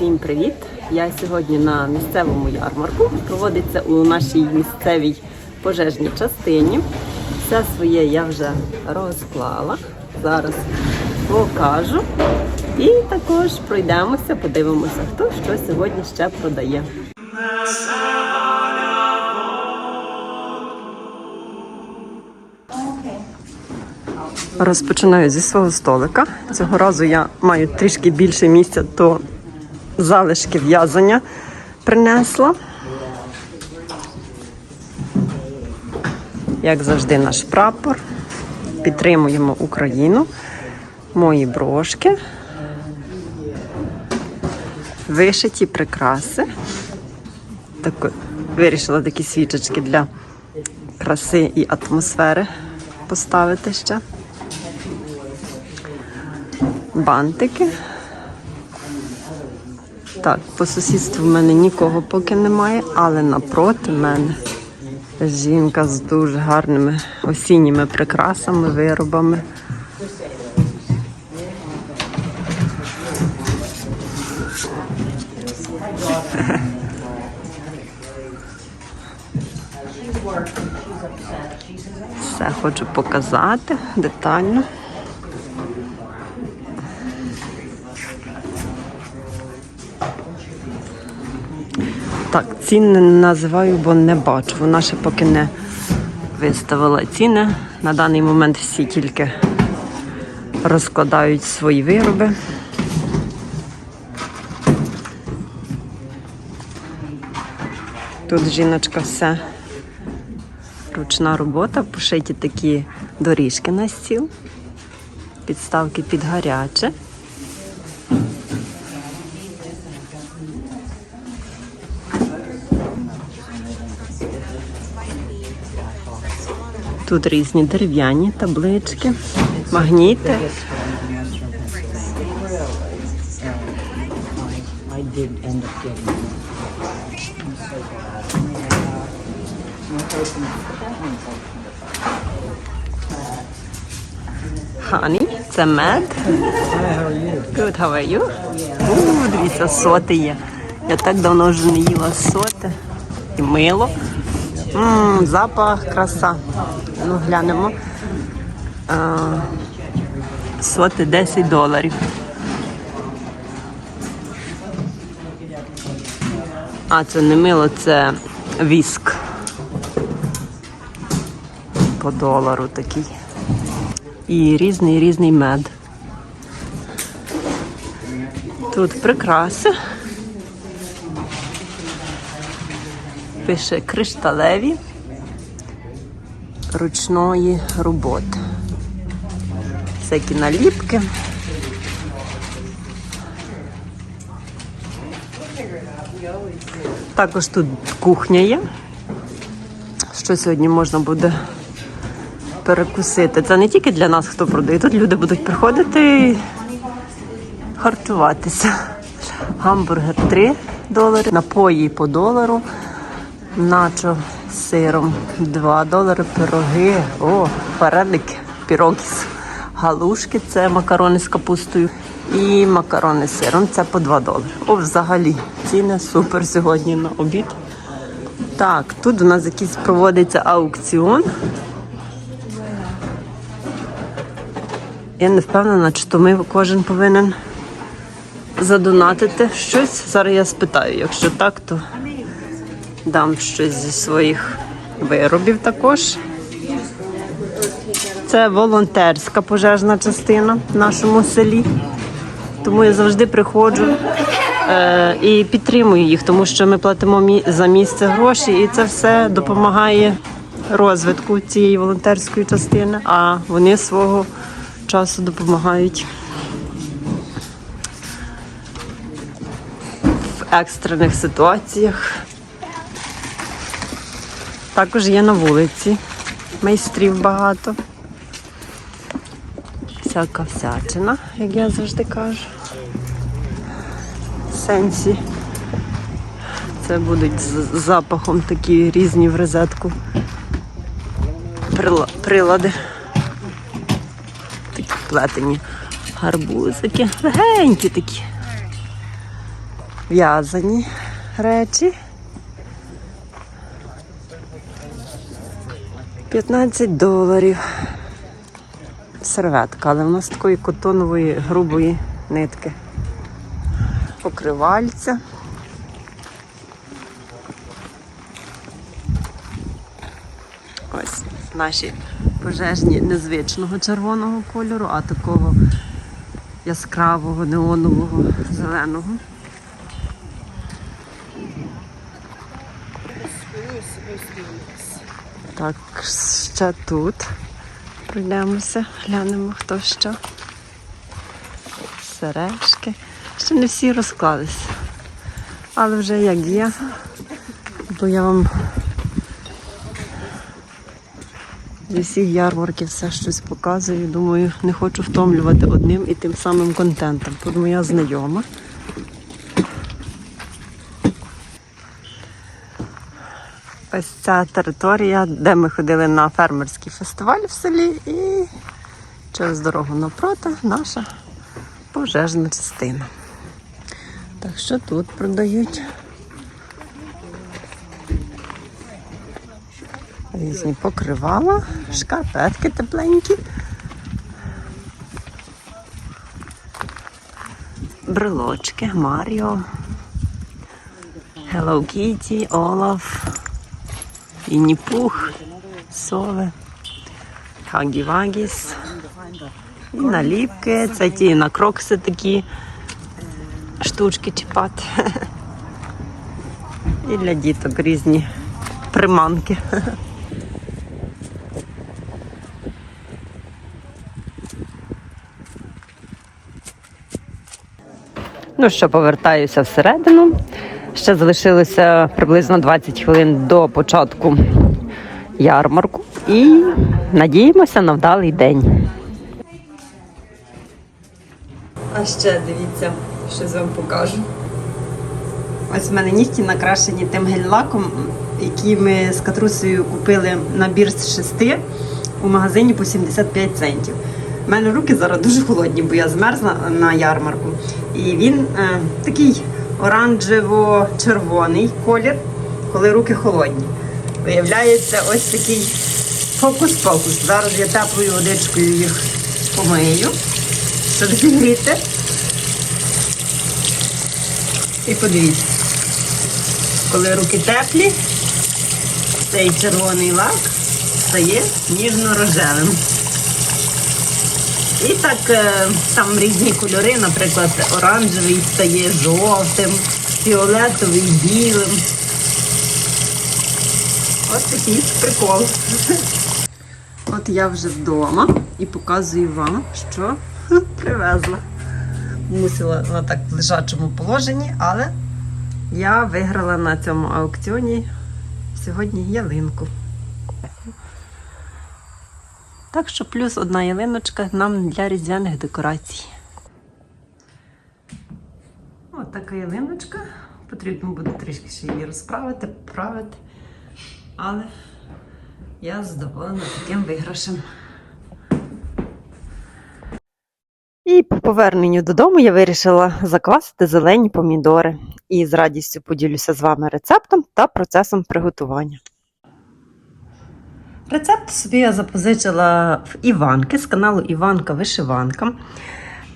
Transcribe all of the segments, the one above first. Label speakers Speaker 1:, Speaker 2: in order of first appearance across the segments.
Speaker 1: Всім привіт! Я сьогодні на місцевому ярмарку. Проводиться у нашій місцевій пожежній частині. Все своє я вже розклала. Зараз покажу. І також пройдемося, подивимося, хто що сьогодні ще продає. Розпочинаю зі свого столика. Цього разу я маю трішки більше місця, то залишки в'язання принесла. Як завжди, наш прапор. Підтримуємо Україну. Мої брошки. Вишиті прикраси. Так, вирішила такі свічечки для краси і атмосфери поставити ще. Бантики. Так, по сусідству в мене нікого поки немає, але напроти мене жінка з дуже гарними осінніми прикрасами, виробами. Все хочу показати детально. Так, ціни називаю, бо не бачу. Вона ще поки не виставила ціни. На даний момент всі тільки розкладають свої вироби. Тут жіночка все ручна робота, пошиті такі доріжки на стіл, підставки під гаряче. Тут різні дерев'яні таблички, магніти. Хані, це мед. Good, how are you? Дивіться, соти є. Я так давно вже не їла соти. І мило. Мм, запах, краса. Ну, глянемо. А, соти 10 доларів. А, це не мило, це віск. По долару такий. І різний різний мед. Тут прикраси. Пише кришталеві ручної роботи. Всякі наліпки. Також тут кухня є. Що сьогодні можна буде перекусити. Це не тільки для нас, хто продає. Тут люди будуть приходити і харчуватися. Гамбургер 3 долари, напої по долару, начо з сиром 2 долари, пироги, о, вареники, пірогіс, галушки це макарони з капустою. І макарони з сиром це по 2 долари. О, взагалі, ціни супер сьогодні на обід. Так, тут у нас якийсь проводиться аукціон. Я не впевнена, чи то ми кожен повинен задонатити щось. Зараз я спитаю. Якщо так, то дам щось зі своїх виробів також. Це волонтерська пожежна частина в нашому селі. Тому я завжди приходжу е, і підтримую їх, тому що ми платимо мі- за місце гроші, і це все допомагає розвитку цієї волонтерської частини. А вони свого часу допомагають в екстрених ситуаціях. Також є на вулиці. Майстрів багато. Всяка всячина, як я завжди кажу. Сенсі. Це будуть з запахом такі різні в розетку прила- прилади. Такі плетені гарбузики. Легенькі такі. в'язані речі. 15 доларів. Серветка, але в нас такої котонової грубої нитки. Покривальця. Ось наші пожежні незвичного червоного кольору, а такого яскравого, неонового, зеленого. Так, ще тут пройдемося, глянемо хто що. Сережки. Ще не всі розклалися. Але вже як є, бо я вам зі всіх ярмарків все щось показую. Думаю, не хочу втомлювати одним і тим самим контентом. Тут моя знайома. Ось ця територія, де ми ходили на фермерський фестиваль в селі, і через дорогу напроти наша пожежна частина. Так що тут продають різні покривала, шкарпетки тепленькі. Брелочки, Маріо, Hello Kitty, Олаф, Вінні Пух, Сови, Хагі Вагіс. І наліпки. Це ті на крокси такі штучки чіпати. І для діток різні приманки. Ну що, повертаюся всередину. Ще залишилося приблизно 20 хвилин до початку ярмарку. І надіємося на вдалий день. А ще дивіться, щось вам покажу. Ось в мене нігті накрашені тим гель-лаком, який ми з катрусею купили набір з шести у магазині по 75 центів. У мене руки зараз дуже холодні, бо я змерзла на ярмарку. І він е, такий оранжево-червоний колір, коли руки холодні. Виявляється, ось такий фокус-фокус. Зараз я теплою водичкою їх помию, щоб зігріти. І подивіться, коли руки теплі, цей червоний лак стає ніжно-рожевим. І так е, там різні кольори, наприклад, оранжевий стає жовтим, фіолетовий білим. Ось такий прикол. От я вже вдома і показую вам, що привезла. Мусила на так в лежачому положенні, але я виграла на цьому аукціоні сьогодні ялинку. Так що плюс одна ялиночка нам для різдвяних декорацій. Ось така ялиночка. Потрібно буде трішки ще її розправити, поправити. Але я задоволена таким виграшем. І по поверненню додому я вирішила заквасити зелені помідори. І з радістю поділюся з вами рецептом та процесом приготування. Рецепт собі я запозичила в Іванки з каналу Іванка Вишиванка.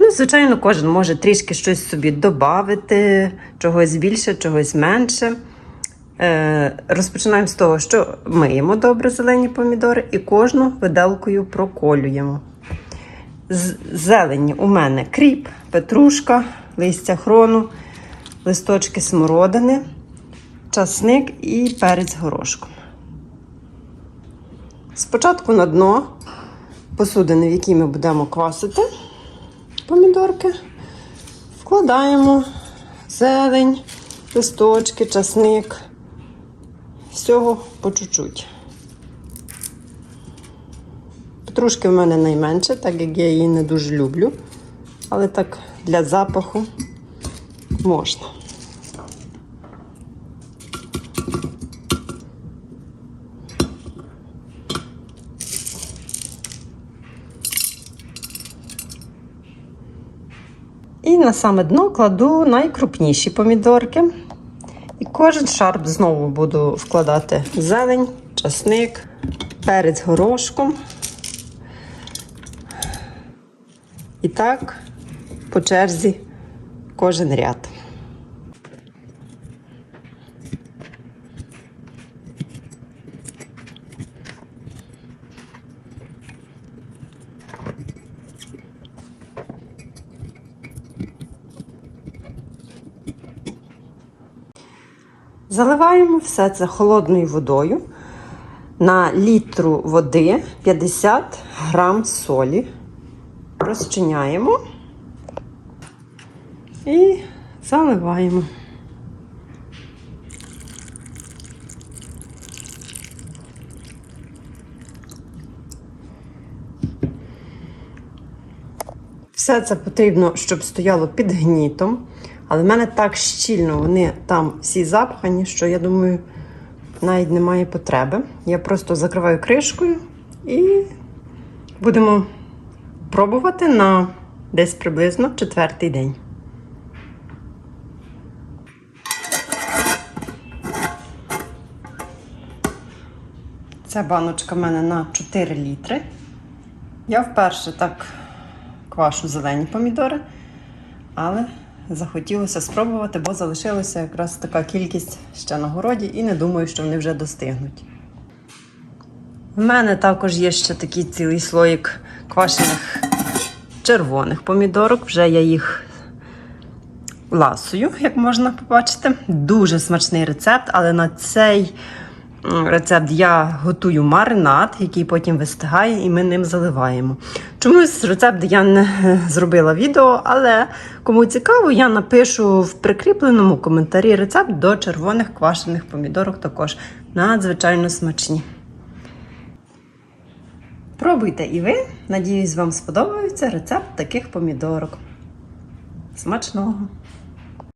Speaker 1: Ну, звичайно, кожен може трішки щось собі додати, чогось більше, чогось менше. Е, розпочинаємо з того, що миємо добре зелені помідори і кожну виделкою проколюємо. З зелені у мене кріп, петрушка, листя хрону, листочки смородини, часник і перець горошком. Спочатку на дно посудини, в якій ми будемо квасити помідорки, вкладаємо зелень, листочки, часник. Всього по чуть-чуть. Петрушки в мене найменше, так як я її не дуже люблю. Але так для запаху можна. І на саме дно кладу найкрупніші помідорки. І кожен шарп знову буду вкладати зелень, часник, перець горошком. І так по черзі кожен ряд. Заливаємо все це холодною водою. На літру води 50 грам солі. Розчиняємо і заливаємо. Все це потрібно, щоб стояло під гнітом. Але в мене так щільно вони там всі запхані, що я думаю, навіть немає потреби. Я просто закриваю кришкою і будемо пробувати на десь приблизно четвертий день. Ця баночка в мене на 4 літри. Я вперше так квашу зелені помідори, але захотілося спробувати, бо залишилася якраз така кількість ще на городі, і не думаю, що вони вже достигнуть. В мене також є ще такий цілий слоїк квашених червоних помідорок. Вже я їх ласую, як можна побачити. Дуже смачний рецепт, але на цей рецепт я готую маринад, який потім вистигає, і ми ним заливаємо. Чомусь рецепт я не зробила відео, але кому цікаво, я напишу в прикріпленому коментарі рецепт до червоних квашених помідорок також надзвичайно смачні. Пробуйте і ви. Надіюсь, вам сподобається рецепт таких помідорок. Смачного!